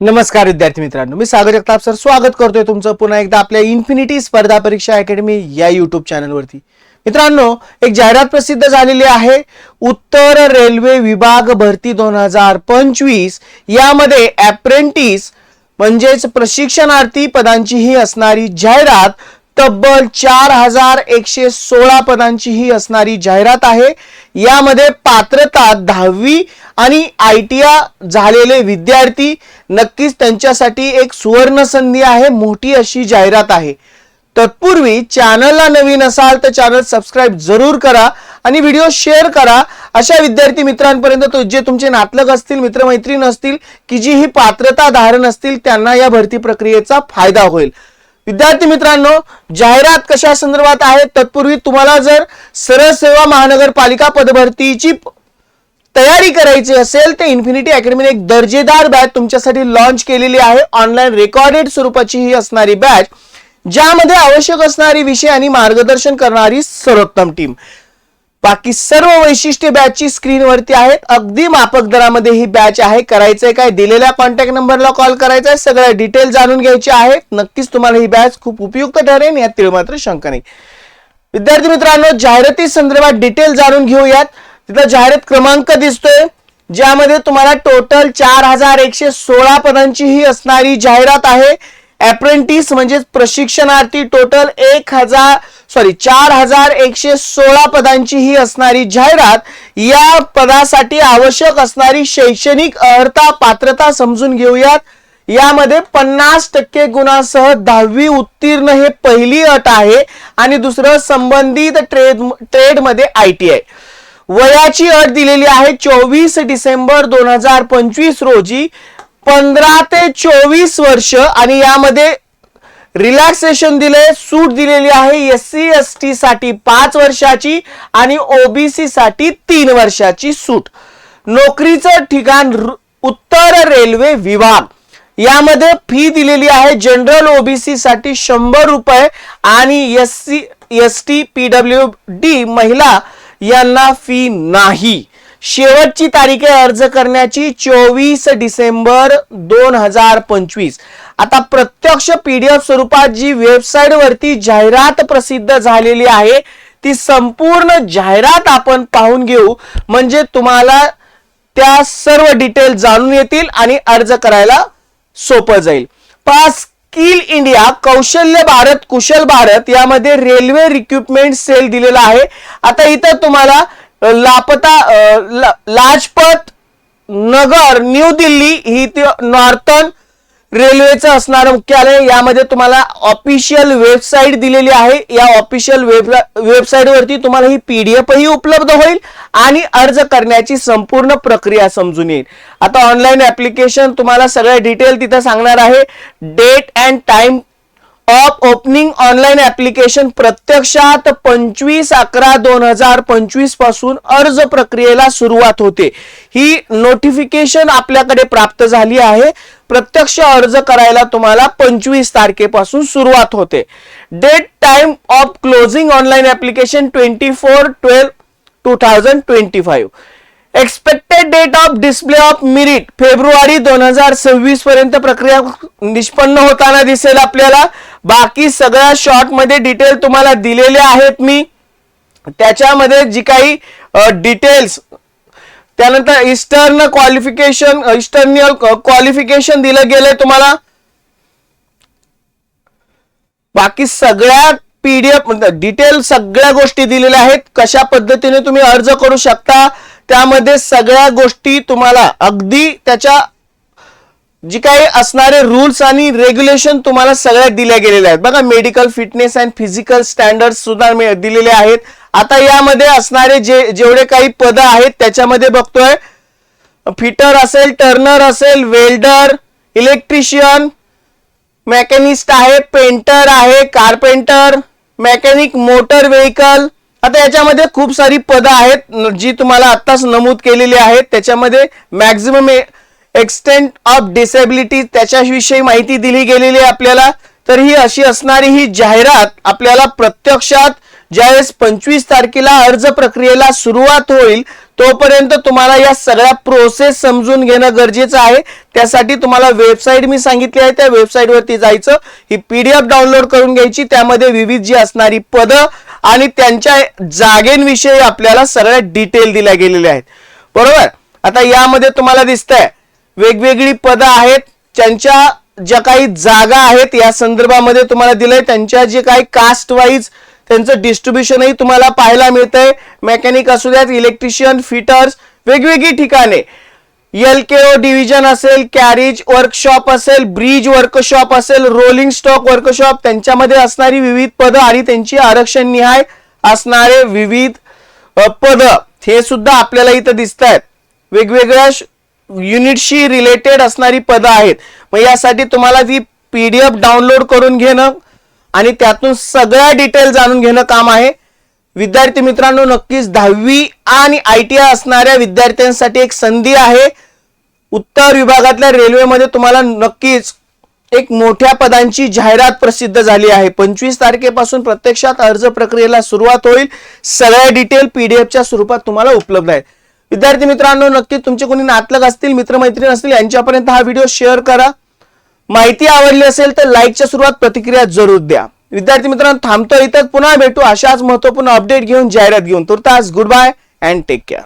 नमस्कार विद्यार्थी मित्रांनो मी सागर जगताप सर स्वागत करतोय तुमचं पुन्हा एकदा आपल्या इन्फिनिटी स्पर्धा परीक्षा अकॅडमी या युट्यूब चॅनलवरती मित्रांनो एक जाहिरात प्रसिद्ध झालेली आहे उत्तर रेल्वे विभाग भरती दोन हजार पंचवीस. यामध्ये अप्रेंटिस म्हणजेच प्रशिक्षणार्थी पदांची ही असणारी जाहिरात तब्बल चार हजार एकशे सोळा पदांची ही असणारी जाहिरात आहे. यामध्ये पात्रता दहावी आणि आय टी झालेले विद्यार्थी नक्कीच त्यांच्यासाठी एक सुवर्ण संधी आहे मोठी अशी जाहिरात आहे. तत्पूर्वी चॅनलला नवीन असाल तर चॅनल सबस्क्राईब जरूर करा आणि व्हिडिओ शेअर करा. अशा विद्यार्थी मित्रांपर्यंत तो जे तुमचे नातलग असतील मित्रमैत्रीण असतील की जी ही पात्रता धारण असतील त्यांना या भरती प्रक्रियेचा फायदा होईल. विद्यार्थी मित्रांनो जाहिरात कशा संदर्भात आहे? तत्पूर्वी तुम्हाला जर सरळ सेवा महानगरपालिका पदभरतीची तयारी करायची असेल तर इन्फिनिटी अकॅडमीने एक दर्जेदार बॅच तुमच्यासाठी लॉन्च केलेली आहे. ऑनलाईन रेकॉर्डेड स्वरूपाची ही असणारी बॅच ज्यामध्ये आवश्यक असणारी विषय आणि मार्गदर्शन करणारी सर्वोत्तम टीम बाकी सर्व वैशिष्ट्य बॅचची स्क्रीनवरती आहेत. अगदी माफक दरामध्ये ही बॅच आहे. करायचंय काय? दिलेल्या कॉन्टॅक्ट नंबरला कॉल करायचा आहे सगळ्या डिटेल जाणून घ्यायचे आहेत. नक्कीच तुम्हाला ही बॅच खूप उपयुक्त ठरेल यात तिळ मात्र शंका नाही. विद्यार्थी मित्रांनो जाहिराती संदर्भात डिटेल जाणून घेऊयात. तिथं जाहिरात क्रमांक दिसतोय. ज्यामध्ये तुम्हाला टोटल चार हजार एकशे सोळा पदांची ही असणारी जाहिरात आहे. अप्रेंटिस म्हणजेच प्रशिक्षणार्थी टोटल एक हजार सॉरी चार हजार एकशे सोळा पदांची ही असणारी जाहिरात या पदासाठी आवश्यक असणारी शैक्षणिक अर्हता पात्रता समजून घेऊयात. यामध्ये पन्नास टक्के गुणासह दहावी उत्तीर्ण हे पहिली अट आहे आणि दुसरं संबंधित ट्रेड ट्रेडमध्ये आय टी आय वयाची अट दिलेली आहे चोवीस डिसेंबर दोन हजार पंचवीस रोजी. पंधरा ते चोवीस वर्ष आणि यामध्ये रिलॅक्सेशन दिले सूट दिलेली आहे एस सी एस टी साठी पाच वर्षाची आणि ओबीसी साठी तीन वर्षाची सूट. नोकरीचं ठिकाण उत्तर रेल्वे विभाग. यामध्ये फी दिलेली आहे जनरल ओबीसी साठी शंभर रुपये आणि S C S T PW D महिला यांना फी नाही. शेवटची तारीख आहे अर्ज करण्याची चोवीस डिसेंबर दोन हजार पंचवीस. आता प्रत्यक्ष पीडीएफ स्वरूपात जी वेबसाईट वरती जाहिरात प्रसिद्ध झालेली आहे ती संपूर्ण जाहिरात आपण पाहून घेऊ. म्हणजे तुम्हाला त्या सर्व डिटेल जाणून येतील आणि अर्ज करायला सोपं जाईल. पास स्किल इंडिया कौशल्य भारत कुशल भारत यामध्ये रेल्वे रिक्विपमेंट सेल दिलेला आहे. आता इथं तुम्हाला लापता ला- लाजपत नगर न्यू दिल्ली ही ते नॉर्थन रेल्वेचं असणारं मुख्यालय. यामध्ये तुम्हाला ऑफिशियल वेबसाईट दिलेली आहे. या ऑफिशियल वेब वेबसाईटवरती तुम्हाला ही पीडीएफही उपलब्ध होईल आणि अर्ज करण्याची संपूर्ण प्रक्रिया समजून येईल. आता ऑनलाईन ऍप्लिकेशन तुम्हाला सगळ्या डिटेल तिथं सांगणार आहे. Date and time of opening online application प्रत्यक्षात पंचवीस अकरा दोन हजार पंचवीसपासून अर्ज प्रक्रियेला सुरुवात होते. ही नोटिफिकेशन आपल्याकडे प्राप्त झाली आहे. प्रत्यक्ष अर्ज करायला तुम्हाला पंचवीस तारखेपासून सुरुवात होते. Date time of closing online application twenty four twelve two thousand twenty five. Expected date of display of merit February दोन हजार सव्वीस पर्यंत प्रक्रिया निष्पन्न होताना दिसेल आपल्याला. बाकी सगळ्या शॉर्टमध्ये डिटेल तुम्हाला दिलेले आहेत मी. त्याच्यामध्ये जी काही डिटेल्स त्यानंतर इस्टर्न क्वालिफिकेशन इस्टर्नियल क्वालिफिकेशन दिलं गेलंय तुम्हाला. बाकी सगळ्या पीडीएफ डिटेल सगळ्या गोष्टी दिलेल्या आहेत. कशा पद्धतीने तुम्ही अर्ज करू शकता त्यामध्ये सगळ्या गोष्टी तुम्हाला अगदी त्याच्या जी काही असणारे रूल्स आणि रेग्युलेशन तुम्हाला सगळ्या दिल्या गेलेल्या आहेत. बघा medical fitness and physical standard सुद्धा दिलेले आहेत. आता यामध्ये असणारे जे जेवढे काही पद आहेत त्याच्यामध्ये बघतोय. फिटर असेल टर्नर असेल वेल्डर इलेक्ट्रिशियन मेकॅनिस्ट आहे पेंटर आहे कारपेंटर मेकॅनिक मोटर व्हेकल आता याच्यामध्ये खूप सारी पदं आहेत जी तुम्हाला आत्ताच नमूद केलेली आहेत. त्याच्यामध्ये मॅक्झिमम एक्सटेंट ऑफ डिसेबिलिटी त्याच्याविषयी माहिती दिली गेलेली आहे आपल्याला. तर ही अशी असणारी ही जाहिरात आपल्याला प्रत्यक्षात ज्यावेळेस पंचवीस तारखेला अर्ज प्रक्रियेला सुरुवात होईल तोपर्यंत तुम्हाला या सगळ्या प्रोसेस समजून घेणं गरजेचं आहे. त्यासाठी तुम्हाला वेबसाईट मी सांगितली आहे. त्या वेबसाईटवरती जायचं. ही पीडीएफ डाउनलोड करून घ्यायची. त्यामध्ये विविध जी असणारी पदं आणि त्यांच्या जागेंविषयी आपल्याला सगळ्या डिटेल दिल्या गेलेल्या आहेत. बरोबर? आता यामध्ये तुम्हाला दिसतंय वेगवेगळी पदं आहेत. त्यांच्या ज्या काही जागा आहेत या संदर्भामध्ये तुम्हाला दिलंय. त्यांच्या जे काही कास्ट वाईज त्यांचं डिस्ट्रीब्युशनही तुम्हाला पाहायला मिळतंय. मेकॅनिक असू द्यात इलेक्ट्रिशियन फिटर्स वेगवेगळी ठिकाणे. एल के ओ डिव्हिजन असेल कॅरेज वर्कशॉप असेल ब्रिज वर्कशॉप असेल रोलिंग स्टॉक वर्कशॉप त्यांच्यामध्ये असणारी विविध पदं आणि त्यांची आरक्षण निहाय असणारे विविध पद पदं. हे सुद्धा आपल्याला इथं दिसत आहेत वेगवेगळ्या श- युनिटशी रिलेटेड असणारी पदं आहेत. मग यासाठी तुम्हाला ती पीडीएफ डाउनलोड करून घेणं आणि त्यातून सगळ्या डिटेल जाणून घेणं काम आहे. विद्यार्थी मित्रांनो नक्कीच दहावी आणि आय टी आय असणाऱ्या विद्यार्थ्यांसाठी एक संधी आहे. उत्तर विभागातल्या रेल्वेमध्ये तुम्हाला नक्कीच एक मोठ्या पदांची जाहिरात प्रसिद्ध झाली आहे. पंचवीस तारखेपासून प्रत्यक्षात अर्ज प्रक्रियेला सुरुवात होईल. सगळ्या डिटेल पीडीएफच्या स्वरूपात तुम्हाला उपलब्ध आहेत. विद्यार्थी मित्रांनो नक्की तुमचे कोणी नातलग असतील मित्रमैत्रीण असतील यांच्यापर्यंत हा व्हिडिओ शेअर करा. माहिती आवडली असेल तर लाईकच्या सुरुवात प्रतिक्रिया जरूर द्या. विद्यार्थी मित्रांनो थांबतो इथं पुन्हा भेटू अशाच महत्त्वपूर्ण अपडेट घेऊन जाहिरात घेऊन. तुर्तास goodbye and take care